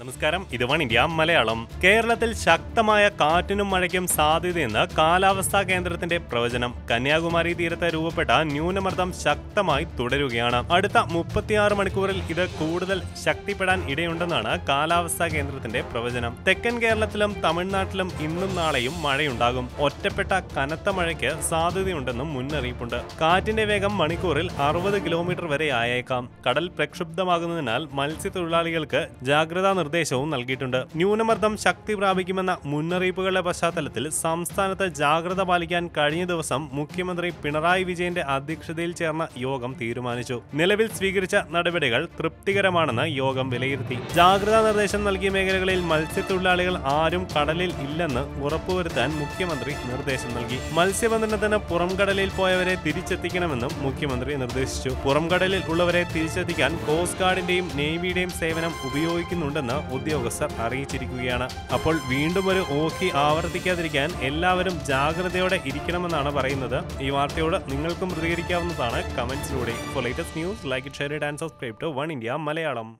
നമസ്കാരം. ഇത് one India Malayalam. കേരളത്തിൽ ശക്തമായ കാറ്റിനും മഴയ്ക്കും സാധ്യതയെന്ന് കാലാവസ്ഥാ കേന്ദ്രത്തിന്റെ പ്രവചനം. കന്യാകുമാരി തീരത്ത് രൂപപ്പെട്ട ന്യൂനമർദ്ദം ശക്തമായി തുടരുകയാണ്. അടുത്ത മുപ്പത്തിയാറ് മണിക്കൂറിൽ ഇത് കൂടുതൽ ശക്തിപ്പെടാൻ ഇടയുണ്ടെന്നാണ് കാലാവസ്ഥാ കേന്ദ്രത്തിന്റെ പ്രവചനം. തെക്കൻ കേരളത്തിലും തമിഴ്നാട്ടിലും ഇന്നും നാളെയും മഴയുണ്ടാകും. ഒറ്റപ്പെട്ട കനത്ത മഴയ്ക്ക് സാധ്യതയുണ്ടെന്നും മുന്നറിയിപ്പുണ്ട്. കാറ്റിന്റെ വേഗം മണിക്കൂറിൽ അറുപത് കിലോമീറ്റർ വരെ ആയേക്കാം. കടൽ പ്രക്ഷുബ്ധമാകുന്നതിനാൽ മത്സ്യത്തൊഴിലാളികൾക്ക് ജാഗ്രതാ നിർദ്ദേശവും നൽകിയിട്ടുണ്ട്. ന്യൂനമർദ്ദം ശക്തി പ്രാപിക്കുമെന്ന മുന്നറിയിപ്പുകളുടെ പശ്ചാത്തലത്തിൽ സംസ്ഥാനത്ത് ജാഗ്രത പാലിക്കാൻ കഴിഞ്ഞ ദിവസം മുഖ്യമന്ത്രി പിണറായി വിജയന്റെ അധ്യക്ഷതയിൽ ചേർന്ന യോഗം തീരുമാനിച്ചു. നിലവിൽ സ്വീകരിച്ച നടപടികൾ തൃപ്തികരമാണെന്ന് യോഗം വിലയിരുത്തി. ജാഗ്രതാ നിർദ്ദേശം നൽകിയ മേഖലകളിൽ മത്സ്യത്തൊഴിലാളികൾ ആരും കടലിൽ ഇല്ലെന്ന് ഉറപ്പുവരുത്താൻ മുഖ്യമന്ത്രി നിർദ്ദേശം നൽകി. മത്സ്യബന്ധനത്തിന് പുറംകടലിൽ പോയവരെ തിരിച്ചെത്തിക്കണമെന്നും മുഖ്യമന്ത്രി നിർദ്ദേശിച്ചു. പുറംകടലിൽ ഉള്ളവരെ തിരിച്ചെത്തിക്കാൻ കോസ്റ്റ് ഗാർഡിന്റെയും നേവിയുടെയും സേവനം ഉപയോഗിക്കുന്നുണ്ടെന്ന് ഉദ്യോഗസ്ഥർ അറിയിച്ചിരിക്കുകയാണ്. അപ്പോൾ വീണ്ടും ഒരു ഓക്കി ആവർത്തിക്കാതിരിക്കാൻ എല്ലാവരും ജാഗ്രതയോടെ ഇരിക്കണമെന്നാണ് പറയുന്നത്. ഈ വാർത്തയോട് നിങ്ങൾക്കും പ്രതികരിക്കാവുന്നതാണ് കമന്റ്സിലൂടെ. For latest news like it share and subscribe to One India Malayalam